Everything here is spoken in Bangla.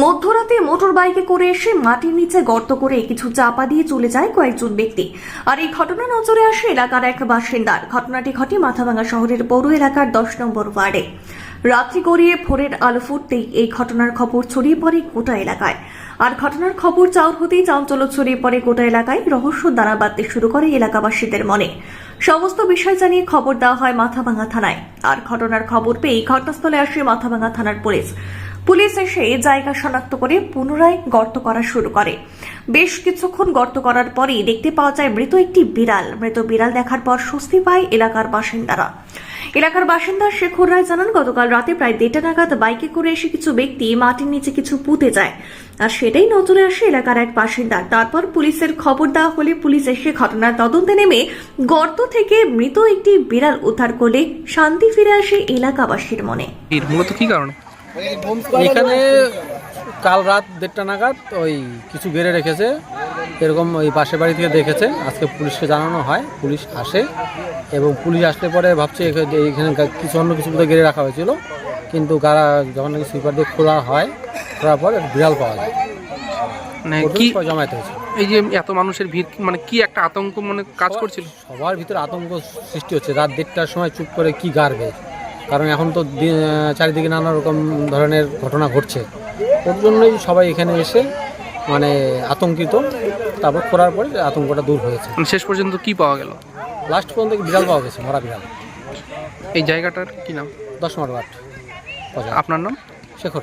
মধ্যরাতে মোটর বাইকে করে এসে মাটির নিচে গর্ত করে কিছু চাপা দিয়ে চলে যায় কয়েকজন ব্যক্তি। আর এই ঘটনা নজরে আসে এলাকার এক বাসিন্দার। ঘটনাটি ঘটে মাথাভাঙ্গা শহরের পৌর এলাকার দশ নম্বর ওয়ার্ডে। রাত্রি গড়িয়ে ভোরের আলো ফুটতেই এই ঘটনার খবর ছড়িয়ে পড়ে গোটা এলাকায়। আর ঘটনার খবর চাউর হতেই চাঞ্চল্য ছড়িয়ে পড়ে গোটা এলাকায়। রহস্য দানা বাঁধতে শুরু করে এলাকাবাসীদের মনে। সমস্ত বিষয় জানিয়ে খবর দেওয়া হয় মাথাভাঙ্গা থানায়। আর ঘটনার খবর পেয়ে ঘটনাস্থলে আসে মাথাভাঙ্গা থানার পুলিশ। পুলিশ এসে জায়গা শনাক্ত করে পুনরায় গর্ত করা শুরু করে। বেশ কিছুক্ষণ গর্ত করার পরেই দেখতে পাওয়া যায় মৃত একটি বিড়াল। মৃত বিড়াল দেখার পর স্বস্তি পায় এলাকার বাসিন্দারা। এলাকার বাসিন্দা শেখর রায় জানান, গতকাল রাতে প্রায় দেড়টা নাগাদ বাইকে করে এসে কিছু ব্যক্তি মাটির নিচে কিছু পুঁতে যায় আর সেটাই নজরে আসে এলাকার এক বাসিন্দা। তারপর পুলিশের খবর দেওয়া হলে পুলিশ এসে ঘটনার তদন্তে নেমে গর্ত থেকে মৃত একটি বিড়াল উদ্ধার করলে শান্তি ফিরে আসে এলাকাবাসীর মনে। মূলত কি কারণে? এখানে কাল রাত দেড়টা নাগাদ ওই কিছু গেড়ে রেখেছে। এরকম ওই পাশের বাড়ি থেকে দেখেছে। আজকে পুলিশকে জানানো হয়। পুলিশ আসে এবং পুলিশ আসলে পরে ভাবছে এখানে কিছু অন্য কিছু বোধহয় গেড়ে রাখা হয়েছিল। কিন্তু গাড়া যখন নাকি সুইপার দিয়ে খোলা হয় খোলার পর বিড়াল পাওয়া যায়। মানে কি জমায়েত হয়েছে। এই যে এত মানুষের ভিড় মানে কি একটা আতঙ্ক মানে কাজ করছিল? সবার ভিতরে আতঙ্ক সৃষ্টি হচ্ছে। রাত দেড়টার সময় চুপ করে কি গাড়বে কারণ এখন তো চারিদিকে নানা রকম ধরনের ঘটনা ঘটছে। ওর জন্যই সবাই এখানে এসে মানে আতঙ্কিত। তারপর করার পরে আতঙ্কটা দূর হয়েছে। মানে শেষ পর্যন্ত কি পাওয়া গেল? লাস্ট পর্যন্ত বিড়াল পাওয়া গেছে? মরা বিড়াল। এই জায়গাটার কি নাম? দশ বাট। আপনার নাম? শেখর।